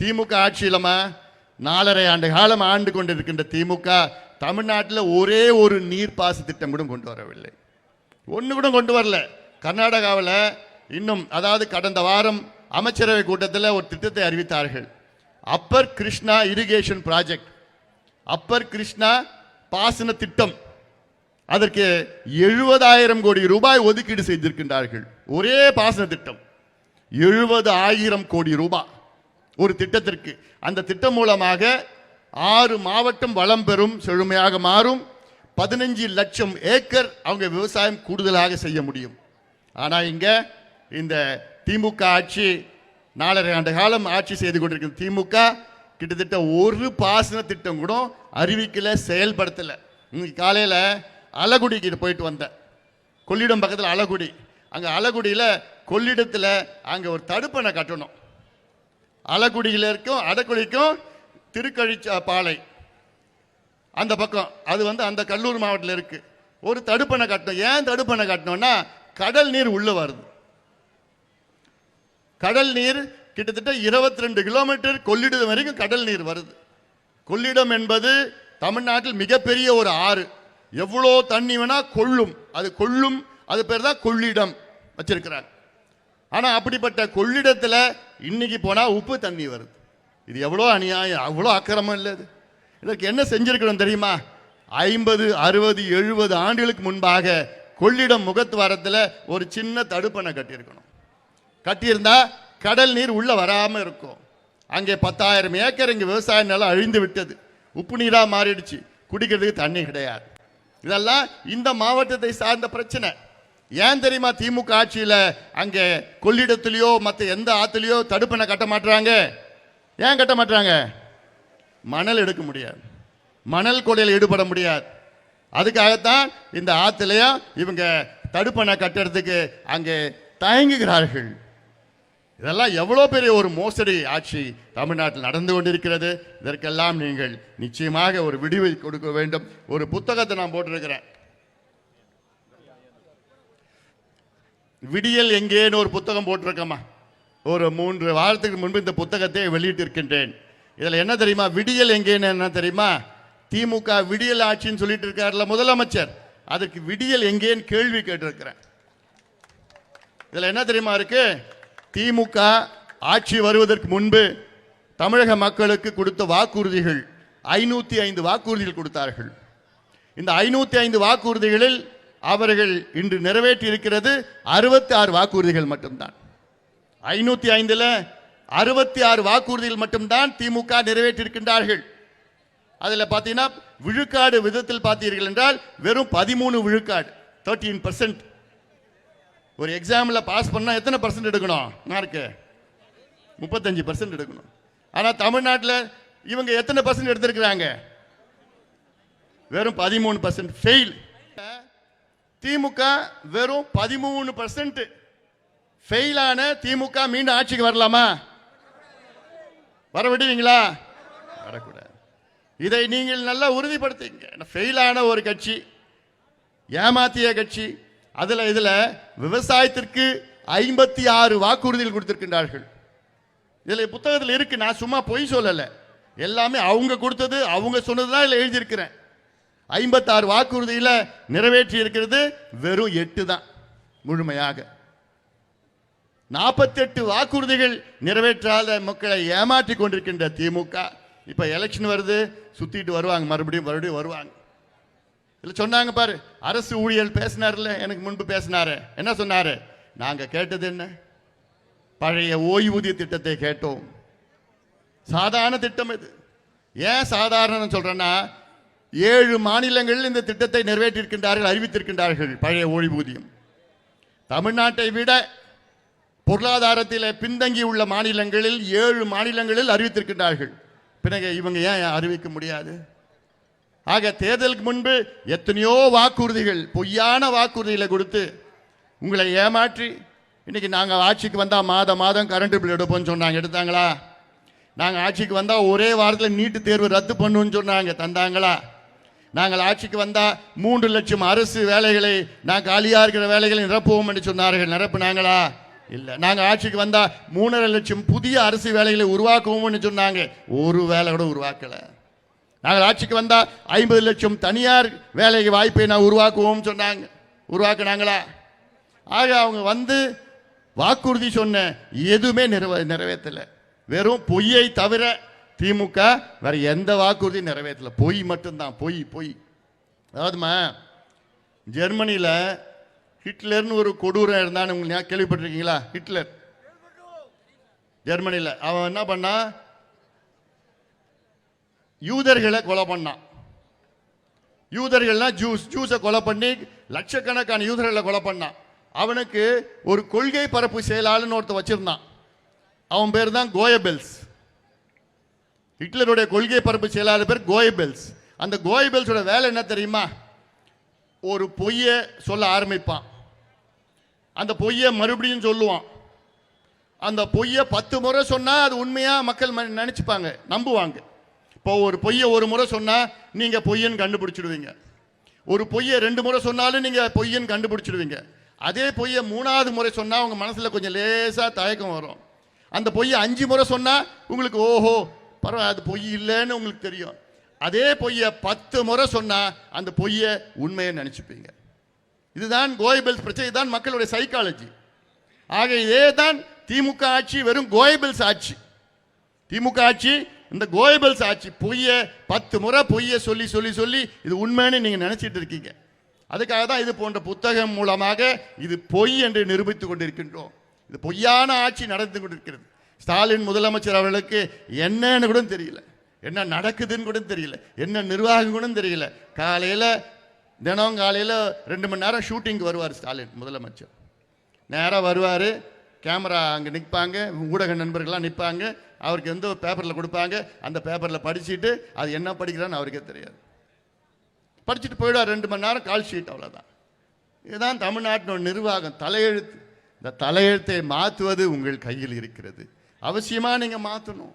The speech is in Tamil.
திமுக ஆட்சியிலமா நாலரை ஆண்டு காலம் ஆண்டு கொண்டிருக்கின்ற திமுக தமிழ்நாட்டில் ஒரே ஒரு நீர்ப்பாச திட்டம் கூட கொண்டு வரவில்லை. ஒன்று கூட கொண்டு வரல. கர்நாடகாவில் இன்னும் அதாவது கடந்த வாரம் அமைச்சரவை கூட்டத்தில் ஒரு திட்டத்தை அறிவித்தார்கள். Upper Krishna irrigation project upper Krishna பாசன திட்டம். அதற்கு எழுபதாயிரம் கோடி ரூபாய் ஒதுக்கீடு செய்திருக்கின்றார்கள். ஒரே பாசன திட்டம். எழுபது ஆயிரம் கோடி ரூபாய். ஒரு திட்டத்திற்கு. அந்த திட்டம் மூலமாக ஆறு மாவட்டம் வளம் பெறும் செழுமையாக மாறும். பதினஞ்சு லட்சம் ஏக்கர் அவங்க விவசாயம் கூடுதலாக செய்ய முடியும். ஆனால் இங்கே இந்த திமுக ஆட்சி நாலரை ஆண்டு காலம் ஆட்சி செய்து கொண்டிருக்கிற திமுக கிட்டத்தட்ட ஒரு பாசன திட்டம் கூட அறிவிக்கல செயல்படுத்தலை. இன்னைக்கு காலையில் அலகுடிக்கு போயிட்டு வந்தேன் கொள்ளிடம் பக்கத்தில் அலகுடி. அங்கே அலகுடியில் கொள்ளிடத்தில் அங்கே ஒரு தடுப்பணை கட்டணும். அலகுடியில் இருக்கும் அடக்குடிக்கும் திருக்கழிச்ச பாலை. அந்த பக்கம் அது வந்து அந்த கல்லூர் மாவட்டத்தில் இருக்குது ஒரு தடுப்பணை கட்டணும். ஏன் தடுப்பணை கட்டணும்னா கடல் நீர் உள்ளே வருது. கடல் நீர் கிட்டத்தட்ட 22 ரெண்டு கிலோமீட்டர் கொள்ளிடம் வரைக்கும் கடல் நீர் வருது. கொள்ளிடம் என்பது தமிழ்நாட்டில் மிகப்பெரிய ஒரு ஆறு. எவ்வளோ தண்ணி வேணால் கொள்ளும். அது கொள்ளும் அது பேர் தான் கொள்ளிடம் வச்சிருக்கிறாங்க. ஆனால் அப்படிப்பட்ட கொள்ளிடத்தில் இன்னைக்கு போனால் உப்பு தண்ணி வருது. இது எவ்வளோ அநியாயம்? அவ்வளோ அக்கிரமம் இல்லை இது. இதற்கு என்ன செஞ்சிருக்கணும் தெரியுமா? ஐம்பது அறுபது எழுபது ஆண்டுகளுக்கு முன்பாக கொள்ளிடம் முகத்துவாரத்தில் ஒரு சின்ன தடுப்பணை கட்டியிருக்கணும். கட்டியிருந்தா கடல் நீர் உள்ளே வராமல் இருக்கும். அங்கே பத்தாயிரம் ஏக்கர் இங்கே விவசாய நிலம் அழிந்து விட்டது. உப்பு நீராக மாறிடுச்சு. குடிக்கிறதுக்கு தண்ணி கிடையாது. இதெல்லாம் இந்த மாவட்டத்தை சார்ந்த பிரச்சனை. ஏன் தெரியுமா திமுக ஆட்சியில் அங்கே கொள்ளிடத்துலையோ மற்ற எந்த ஆற்றுலையோ தடுப்பணை கட்ட மாட்டுறாங்க? ஏன் கட்ட மாட்டுறாங்க? மணல் எடுக்க முடியாது. மணல் கொடையில் ஈடுபட முடியாது. அதுக்காகத்தான் இந்த ஆற்றுலையும் இவங்க தடுப்பணை கட்டுறதுக்கு அங்கே தயங்குகிறார்கள். இதெல்லாம் எவ்வளோ பெரிய ஒரு மோசடி ஆட்சி தமிழ்நாட்டில் நடந்து கொண்டிருக்கிறது. இதற்கெல்லாம் நீங்கள் நிச்சயமாக ஒரு விடிவை கொடுக்க வேண்டும். ஒரு புத்தகத்தை நான் போட்டிருக்கிறேன். விடியல் எங்கேன்னு ஒரு புத்தகம் போட்டிருக்கம்மா. ஒரு மூன்று வாரத்துக்கு முன்பு இந்த புத்தகத்தை வெளியிட்டிருக்கின்றேன். இதில் என்ன தெரியுமா? விடியல் எங்கேன்னு என்ன தெரியுமா? திமுக விடியல் ஆட்சின்னு சொல்லிட்டு இருக்காருல முதலமைச்சர். அதுக்கு விடியல் எங்கேன்னு கேள்வி கேட்டிருக்கிறேன். இதில் என்ன தெரியுமா இருக்கு? திமுக ஆட்சி வருவதற்கு முன்பு தமிழக மக்களுக்கு கொடுத்த வாக்குறுதிகள் ஐநூற்றி ஐந்து வாக்குறுதிகள் கொடுத்தார்கள். இந்த ஐநூற்றி ஐந்து வாக்குறுதிகளில் அவர்கள் இன்று நிறைவேற்றி இருக்கிறது அறுபத்தி ஆறு வாக்குறுதிகள் மட்டும்தான். ஐநூத்தி ஐந்தில் அறுபத்தி ஆறு வாக்குறுதிகள் மட்டும்தான் திமுக நிறைவேற்றியிருக்கின்றார்கள். அதில் பார்த்தீங்கன்னா விழுக்காடு விதத்தில் பார்த்தீர்கள் என்றால் வெறும் பதிமூணு விழுக்காடு தேர்ட்டீன் பர்சன்ட் ஒரு எக்ஸாமில் பாஸ் பண்ணால் எத்தனை பர்சன்ட் எடுக்கணும்? மார்க்கு முப்பத்தஞ்சு பர்சன்ட் எடுக்கணும். ஆனால் தமிழ்நாட்டில் இவங்க எத்தனை பர்சன்ட் எடுத்திருக்கிறாங்க? வெறும் பதிமூணு பர்சன்ட் ஃபெயில் திமுக வெறும் பதிமூணு பர்சன்ட் ஃபெயிலான திமுக மீண்டும் ஆட்சிக்கு வரலாமா? வர விடுவீங்களா வரக்கூடாது. இதை நீங்கள் நல்லா உறுதிப்படுத்திங்க ஃபெயிலான ஒரு கட்சி ஏமாத்திய கட்சி அதில் இதில் விவசாயத்திற்கு ஐம்பத்தி ஆறு வாக்குறுதிகள் கொடுத்திருக்கின்றார்கள். இதில் புத்தகத்தில் இருக்கு. நான் சும்மா பொய் சொல்லலை. எல்லாமே அவங்க கொடுத்தது அவங்க சொன்னது தான் இதில் எழுதியிருக்கிறேன். ஐம்பத்தாறு வாக்குறுதியில் நிறைவேற்றி இருக்கிறது வெறும் எட்டு தான் முழுமையாக. நாற்பத்தெட்டு வாக்குறுதிகள் நிறைவேற்றாத மக்களை ஏமாற்றி கொண்டிருக்கின்ற திமுக. இப்போ எலெக்ஷன் வருது சுத்திட்டு வருவாங்க மறுபடியும் மறுபடியும் வருவாங்க. இல்லை சொன்னாங்க பாரு அரசு ஊழியர் பேசினார்ல எனக்கு முன்பு பேசினாரு. என்ன சொன்னாரு? நாங்கள் கேட்டது என்ன? பழைய ஓய்வூதிய திட்டத்தை கேட்டோம். சாதாரண திட்டம் இது. ஏன் சாதாரணம் சொல்கிறேன்னா ஏழு மாநிலங்களில் இந்த திட்டத்தை நிறைவேற்றியிருக்கின்றார்கள் அறிவித்திருக்கின்றார்கள் பழைய ஓய்வூதியம். தமிழ்நாட்டை விட பொருளாதாரத்தில் பின்தங்கி உள்ள மாநிலங்களில் ஏழு மாநிலங்களில் அறிவித்திருக்கின்றார்கள். பிறகு இவங்க ஏன் அறிவிக்க முடியாது? ஆக தேர்தலுக்கு முன்பு எத்தனையோ வாக்குறுதிகள் பொய்யான வாக்குறுதிகளை கொடுத்து உங்களை ஏமாற்றி இன்னைக்கு நாங்கள் ஆட்சிக்கு வந்தால் மாதம் மாதம் கரண்ட் பில் எடுப்போம்னு சொன்னாங்க. எடுத்தாங்களா? நாங்கள் ஆட்சிக்கு வந்தால் ஒரே வாரத்தில் நீட்டு தேர்வு ரத்து பண்ணுன்னு சொன்னாங்க. தந்தாங்களா? நாங்கள் ஆட்சிக்கு வந்தால் மூன்று லட்சம் அரசு வேலைகளை நான் காலியாக இருக்கிற வேலைகளை நிரப்புவோம் என்று சொன்னார்கள். நிரப்புனாங்களா? இல்லை. நாங்கள் ஆட்சிக்கு வந்தால் மூணரை லட்சம் புதிய அரசு வேலைகளை உருவாக்குவோம்னு சொன்னாங்க. ஒரு வேலை கூட உருவாக்கலை. நாங்கள் ஆட்சிக்கு வந்தால் ஐம்பது லட்சம் தனியார் வேலை வாய்ப்பை நான் உருவாக்குவோம்னு சொன்னாங்க. உருவாக்குனாங்களா? ஆக அவங்க வந்து வாக்குறுதி சொன்ன எதுவுமே நிறைவே நிறைவேற்றலை. வெறும் பொய்யை தவிர திமுக வேற எந்த வாக்குறுதியும் நிறைவேற்றல. பொய் மட்டும்தான். பொய் பொய். அதாவதுமா ஜெர்மனியில் ஹிட்லர்னு ஒரு கொடூரம் இருந்தான்னு உங்களுக்கு ஞா- கேள்விப்பட்டிருக்கீங்களா? ஹிட்லர். ஜெர்மனியில். அவன் என்ன பண்ணான் யூதர்களை கொலை பண்ணான். யூதர்கள்னா ஜூஸ். ஜூஸை கொலை பண்ணி லட்சக்கணக்கான யூதர்களை கொலை பண்ணான். அவனுக்கு ஒரு கொள்கை பரப்பு செயலாளுன்னு ஒருத்தன் வச்சிருந்தான். அவன் பேர் தான் கோயபெல்ஸ். ஹிட்லருடைய கொள்கை பரப்பு செயலாளர் பேர் கோயபெல்ஸ் அந்த கோயபெல்ஸோட வேலை என்ன தெரியுமா? ஒரு பொய்யை சொல்ல ஆரம்பிப்பான். அந்த பொய்யை மறுபடியும் சொல்லுவான். அந்த பொய்யை பத்து முறை சொன்னால் அது உண்மையாக மக்கள் நினச்சிப்பாங்க நம்புவாங்க. இப்போ ஒரு பொய்யை ஒரு முறை சொன்னால் நீங்கள் பொய்யன்னு கண்டுபிடிச்சிடுவீங்க. ஒரு பொய்யை ரெண்டு முறை சொன்னாலும் நீங்கள் பொய்யன்னு கண்டுபிடிச்சிடுவீங்க. அதே பொய்யை மூணாவது முறை சொன்னால் உங்கள் மனசில் கொஞ்சம் லேசாக தயக்கம் வரும். அந்த பொய்யை அஞ்சு முறை சொன்னால் உங்களுக்கு ஓஹோ பரவாயில்ல அது பொய் இல்லைன்னு உங்களுக்கு தெரியும். அதே பொய்யை பத்து முறை சொன்னால் அந்த பொய்யை உண்மையை நினச்சிப்பீங்க. இதுதான் கோயபெல்ஸ் பிரச்சனை தான் மக்களுடைய சைக்காலஜி ஆக இதே தான் திமுக ஆட்சி வெறும் கோயபெல்ஸ் ஆட்சி. திமுக ஆட்சி இந்த கோயபெல்ஸ் ஆட்சி பொய்யை பத்து முறை பொய்யை சொல்லி சொல்லி சொல்லி இது உண்மைன்னு நீங்கள் நினச்சிட்டு இருக்கீங்க. அதுக்காக தான் இது போன்ற புத்தகம் மூலமாக இது பொய் என்று நிரூபித்து கொண்டிருக்கின்றோம். இது பொய்யான ஆட்சி நடந்து கொண்டிருக்கிறது. ஸ்டாலின் முதலமைச்சர் அவர்களுக்கு என்னன்னு கூட தெரியல. என்ன நடக்குதுன்னு கூட தெரியல. என்ன நிர்வாகம் கூட தெரியல. காலையில் தினம் காலையில் ரெண்டு மணி நேரம் ஷூட்டிங்கு வருவார் ஸ்டாலின் முதலமைச்சர். நேராக வருவார் கேமரா அங்கே நிற்பாங்க ஊடக நண்பர்கள்லாம் நிற்பாங்க அவருக்கு எந்த பேப்பரில் கொடுப்பாங்க அந்த பேப்பரில் படிச்சுட்டு அது என்ன படிக்கிறான்னு அவருக்கே தெரியாது. படிச்சுட்டு போயிடுவார் ரெண்டு மணி நேரம் கால் ஷீட் அவ்வளோதான் இதுதான் தமிழ்நாட்டினோட நிர்வாகம். தலையெழுத்து. இந்த தலையெழுத்தை மாற்றுவது உங்கள் கையில் இருக்கிறது. அவசியமாக நீங்கள் மாற்றணும்